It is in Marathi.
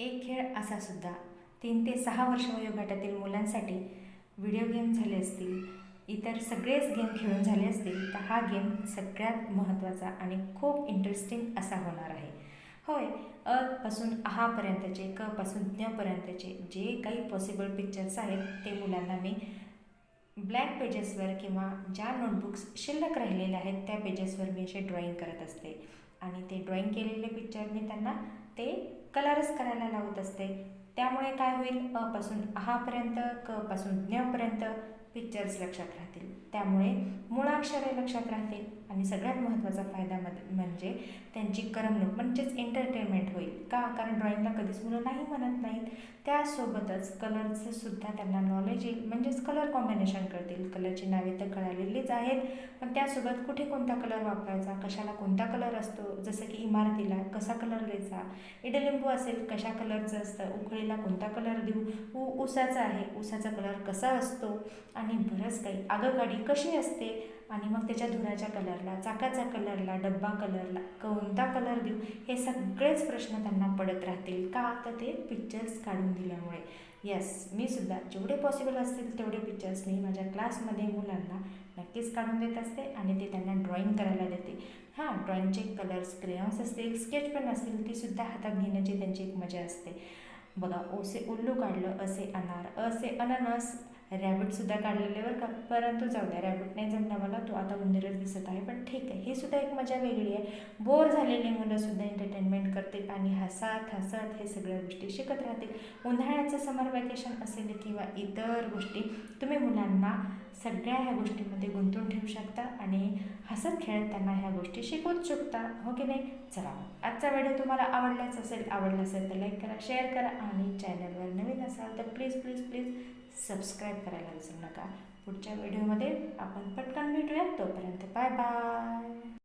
एक खेळ असा सुद्धा. तीन ते सहा वर्ष वयोगटातील मुलांसाठी व्हिडिओ गेम झाले असतील इतर सगळेच गेम खेळून झाले असतील तर हा गेम सगळ्यात महत्त्वाचा आणि खूप इंटरेस्टिंग असा होणार आहे. होय अ पासून आहापर्यंतचे क पासून ज्ञपर्यंतचे जे काही पॉसिबल पिक्चर्स आहेत ते मुलांना मी ब्लॅक पेजेसवर किंवा ज्या नोटबुक्स शिल्लक राहिलेल्या आहेत त्या पेजेसवर मी असे ड्रॉईंग करत असते. आणि ते ड्रॉईंग केलेले पिक्चर मी त्यांना ते कलरच करायला लावत असते. त्यामुळे काय होईल? अपासून पासून आहापर्यंत क पासून ज्ञपर्यंत पिक्चर्स लक्षात राहतील. त्यामुळे मुळाक्षरे लक्षात राहतील आणि सगळ्यात महत्त्वाचा फायदा मध म्हणजे त्यांची करमणूक म्हणजेच एंटरटेनमेंट होईल. का? कारण ड्रॉईंगला कधीच मुलं नाही म्हणत नाहीत. त्यासोबतच कलरचं सुद्धा त्यांना नॉलेज येईल. म्हणजेच कलर कॉम्बिनेशन करतील कलरची नावे तर कळालेलीच आहेत. पण त्यासोबत कुठे कोणता कलर वापरायचा? कशाला कोणता कलर असतो? जसं की इमारतीला कसा कलर द्यायचा इडलिंबू असेल कशा कलरचं असतं? उखळीला कोणता कलर देऊ? ऊ ऊसाचा आहे. ऊसाचा कलर कसा असतो? आणि बरंच काही. आगगाडी कशी असते? आणि मग त्याच्या धुराच्या कलरला चाकाचा कलरला डब्बा कलरला कोणता कलर देऊ? हे सगळेच प्रश्न त्यांना पडत राहतील. का तर ते पिक्चर्स काढून दिल्यामुळे? येस मी सुद्धा जेवढे पॉसिबल असतील तेवढे पिक्चर्स मी माझ्या क्लासमध्ये मुलांना नक्कीच काढून देत असते आणि ते त्यांना ड्रॉईंग करायला देते. हां ड्रॉईंगचे कलर्स क्रेयॉन्स असतील स्केच पेन असतील तीसुद्धा हातात घेण्याची त्यांची एक मजा असते. बघा ओसे उल्लू काढलं असे अनार असे अननस रॅबिटसुद्धा काढलेले बरं का. परंतु जाऊ द्या रॅबिट नाही जमला मला तो आता उंदीरच दिसत आहे. पण ठीक आहे ही सुद्धा एक मजा वेगळी आहे. बोर झालेली मुलंसुद्धा एंटरटेनमेंट करतील आणि हसत हसत हे सगळ्या गोष्टी शिकत राहतील. उन्हाळ्याचं समर वॅकेशन असेल किंवा इतर गोष्टी तुम्ही मुलांना सगळ्या ह्या गोष्टीमध्ये गुंतवून ठेवू शकता आणि हसत खेळत त्यांना ह्या गोष्टी शिकवूच शकता हो की नाही? चला आजचा व्हिडिओ तुम्हाला आवडलाच असेल आवडला असेल तर लाईक करा शेअर करा आणि चॅनलवर नवीन असाल तर प्लीज प्लीज प्लीज सबस्क्राईब करायला विसरू नका. पुढच्या व्हिडिओमध्ये आपण पटकन भेटूया तोपर्यंत बाय बाय